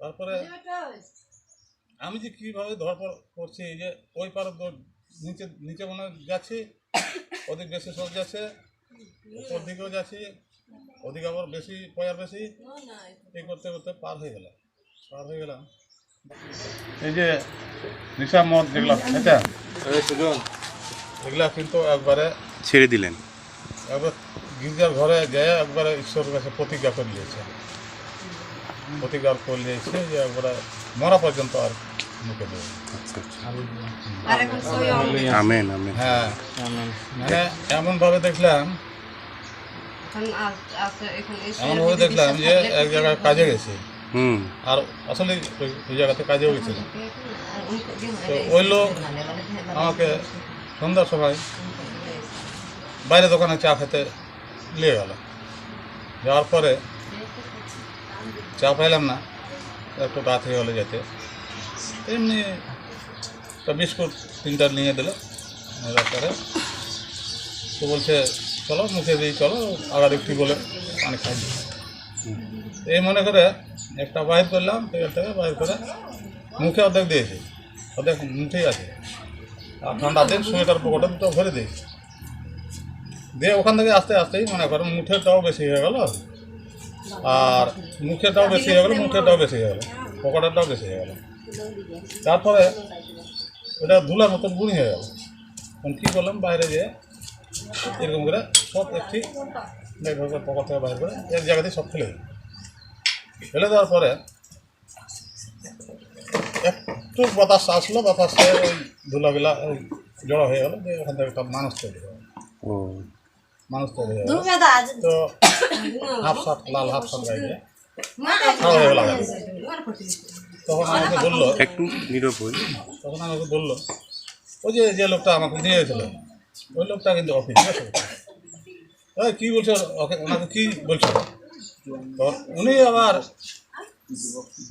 তারপরে আমি যে কীভাবে ধরপড় করছি এই যে ওই পারে নিচে নিচে মনে যাচ্ছি ওদিক বেশি সর যাচ্ছে ওপর দিকেও যাচ্ছি ওদিকে আবার বেশি পয়ার বেশি এই করতে করতে পার হয়ে গেলাম পার হয়ে গেলাম। এই যে নিশা মদ যেগুলো খেতে এগুলা কিন্তু একবারে ছেড়ে দিলেন। একবার গির্জার ঘরে যেয়ে একবারে ঈশ্বরের কাছে প্রতিজ্ঞা করে নিয়েছে প্রতিজ্ঞা করে নিয়েছে যে একবারে মরা পর্যন্ত আর মুখে দেবে। Amen amen. হ্যাঁ। মানে এমনভাবে দেখলাম এমনভাবে দেখলাম যে এক জায়গায় কাজে গেছে। আর আসলে ওই ওই জায়গাতে কাজেও গেছিল তো ওই লোক আমাকে সন্ধ্যার সময় বাইরে দোকানে চা খেতে নিয়ে গেল। যাওয়ার পরে চা পাইলাম না, একটু রাত হয়ে গেলো যেতে। এমনি একটা বিস্কুট তিনটা নিয়ে দিল পরে তো বলছে, চলো, মুখে দিই, চলো আবার একটু বলে পানি খাই। এই মনে করে একটা বাইর করলাম, থেকে বাইর করে মুখে অর্ধেক দিয়েছি, অর্ধেক মুখেই আছে। আর ঠান্ডা দিন, সোয়েটার পকেটে দুটো ভরে দিয়েছি। দিয়ে ওখান থেকে আস্তে আস্তেই মনে করো মুখেরটাও বেশি হয়ে গেল আর মুখেরটাও বেশি হয়ে গেল, মুখেরটাও বেশি হয়ে গেল, পকেটেরটাও বেশি হয়ে গেল। তারপরে ওটা ধুলার মতন গুঁড়ি হয়ে গেল। তখন কী করলাম, বাইরে যেয়ে এরকম করে সব একটি পকেট থেকে বাইরে করে এক জায়গাতেই সব ফেলে ফেলে দেওয়ার পরে একটু বাতাস আসলো, বাতাসে ওই ধুলাগুলা জড়ো হয়ে গেলো যে ওখান থেকে একটা মানুষ তৈরি হয়ে মানুষ তৈরি হয়ে তো হাফ শার্ট লাল হাফ শার্ট গাইয়ে তখন আমাকে বলল একটু নীরব হই। তখন আমাকে বলল ওই যে যে লোকটা আমাকে নিয়ে গেছিল ওই লোকটা কিন্তু অফিস ঠিক আছে। ওই কী বলছো? ওকে ওনাকে কী বলছো? উনি আবার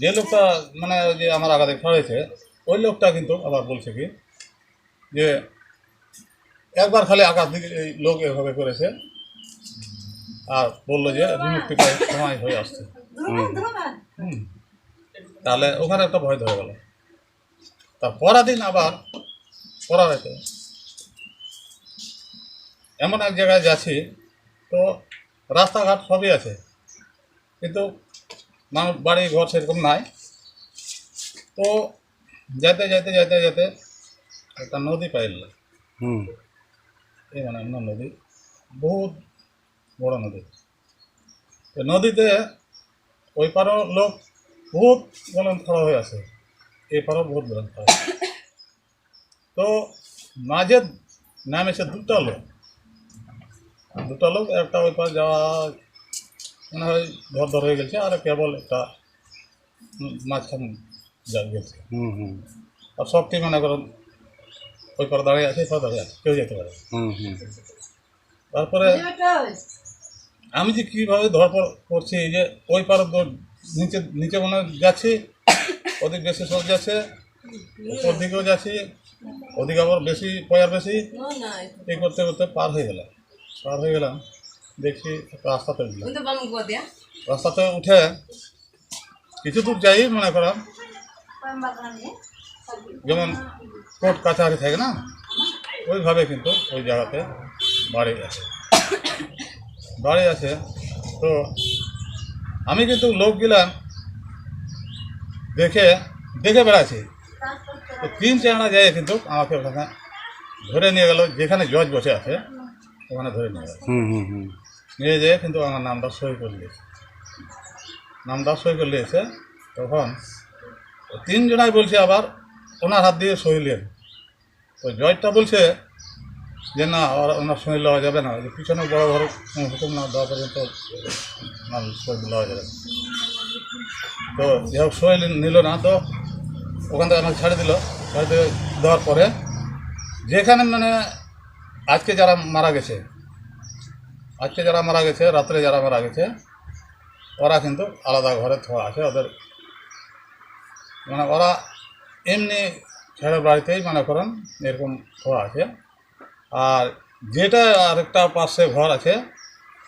যে লোকটা মানে যে আমার আগাতে খাওয়াইছে ওই লোকটা কিন্তু আবার বলছে কি যে একবার খালি আকাশ দিকে এই লোক এভাবে করেছে। আর বলল যে বিমুক্তি প্রায় সময় হয়ে আসছে। হুম। তাহলে ওখানে একটা ভয় ধরে গেল। তার পরের দিন আবার পড়া রাখে এমন এক জায়গায় যাচ্ছি তো রাস্তাঘাট সবই আছে। কিন্তু মানুষ বাড়ি ঘর সেরকম নাই। তো যেতে যেতে যেতে যেতে একটা নদী পাইল। হুম। এই মানে অন্য নদী বহুত বড় নদী। তো নদীতে ওই পারও লোক বহুত গলন খাড়া হয়ে আছে এই পারও বহুত গলন খাড়া। তো মাঝে নামেছে দুটা লোক দুটা লোক একটা ওই পার যাওয়া মনে হয় ধর ধর হয়ে গেছে আর কেবল একটা মাঝখান যা গেছে। হুম হুম। আর সবটি মনে করেন ওই পার দাঁড়িয়ে আছে সব দাঁড়িয়ে আছে কেউ যেতে পারে হুম হুম। তারপরে আমি যে কীভাবে ধরপড় করছি এই যে ওই পারে নিচে নিচে মনে যাচ্ছি ওদিক বেশি সর যাচ্ছে ওপর দিকেও যাচ্ছি ওদিকে আবার বেশি পয়ার বেশি এই করতে করতে পার হয়ে গেলাম। পার হয়ে গেলাম দেখছি একটা রাস্তাতে উঠলাম। রাস্তাতে উঠে কিছু দূর যাই মনে করাম যেমন কোর্ট কাছারি থাকে না ওইভাবে কিন্তু ওই জায়গাতে বাড়ি আছে। বাড়ি আছে তো আমি কিন্তু লোক গেলাম দেখে দেখে বেড়াচ্ছি। তো তিন চারটা যায় কিন্তু আমাকে ওখানে ধরে নিয়ে গেল যেখানে জজ বসে আছে ওখানে ধরে নিয়ে গেল। হুম হুম হুম। নিয়ে যেয়ে কিন্তু আমার নামটা সই করে দিয়েছে। নামটা সই করে দিয়েছে তখন তিনজনাই বলছে আবার ওনার হাত দিয়ে সই নেন তো জজটা বলছে যে না ওনার সই লওয়া যাবে না। যে পিছনে বড় বড় হুকুম না দেওয়া পর্যন্ত ওনার লওয়া যাবে না। তো যাই হোক সই নিল না। তো ওখান থেকে ছাড়ে দিল। ছাড়ে দেওয়ার পরে যেখানে মানে আজকে যারা মারা গেছে, আজকে যারা মারা গেছে, রাত্রে যারা মারা গেছে, ওরা কিন্তু আলাদা ঘরে থোয়া আছে। ওদের মানে ওরা এমনি ছেড়ে বাড়িতেই মনে করেন, এরকম থোয়া আছে। আর যেটা আরেকটা পাশে ঘর আছে,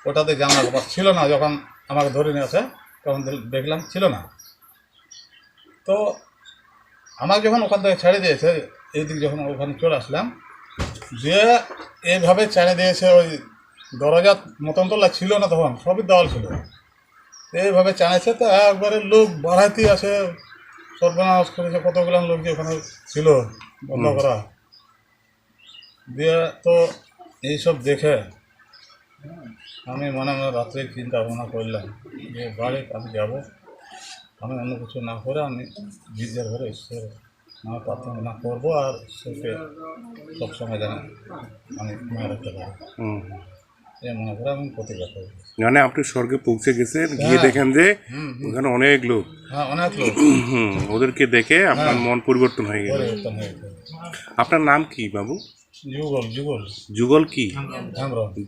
ওটাতে জানলা কপাট ছিল না, যখন আমাকে ধরে নিয়ে আসে, তখন দেখলাম ছিল না। তো আমাকে যখন ওখান থেকে ছেড়ে দিয়েছে, এইদিক যখন ওখানে চলে আসলাম, যে এইভাবে ছেড়ে দিয়েছে, ওই দরজা মতন তো ছিল না তখন, সবই দেওয়াল ছিল। এইভাবে চানেছে তো একবারে লোক বাড়াইতে আছে সর্বনাশ করেছে কতগুলো লোক যে ওখানে ছিল বন্ধ করা। দিয়ে তো এইসব দেখে আমি মনে মনে রাত্রে চিন্তা ভাবনা করলাম যে বাড়ি আমি যাব। আমি অন্য কিছু না করে আমি গির্জার ঘরে ঈশ্বর আমার প্রার্থনা করব আর ঈশ্বরকে সবসময় যেন আমি মনে রাখতে পারি। মনে করে আমি প্রতিজ্ঞা করব মানে আপনি স্বর্গে পৌঁছে গেছেন গিয়ে হ্যাঁ। দেখেন যে। ওখানে অনেক লোক। হ্যাঁ অনেক লোক। হুম ওদেরকে দেখে আপনার মন পরিবর্তন হয়ে গেল। পরিবর্তন হয়েছে আপনার নাম কি বাবু? যুগল যুগল। যুগল কি?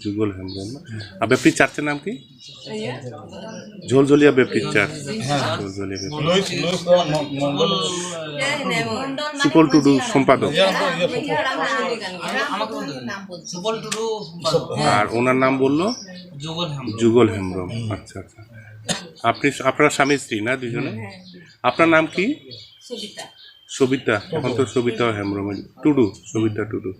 যুগল হেমব্রম আর ব্যাপটির চার্চের নাম কি? Jholjholia Baptist church. হ্যাঁ। ঝোলঝলিয়া ম- মন্ডল সুপল টুডু সম্পাদক। হ্যাঁ। আর ওনার নাম বলল? যুগল যুগল হেমব্রম আচ্ছা আচ্ছা। আপনি আপনার স্বামী স্ত্রী না দুজনে? আপনার নাম কি? সবিতা। এখন তো সবিতা হেমব্রম টুডু সবিতা টুডু।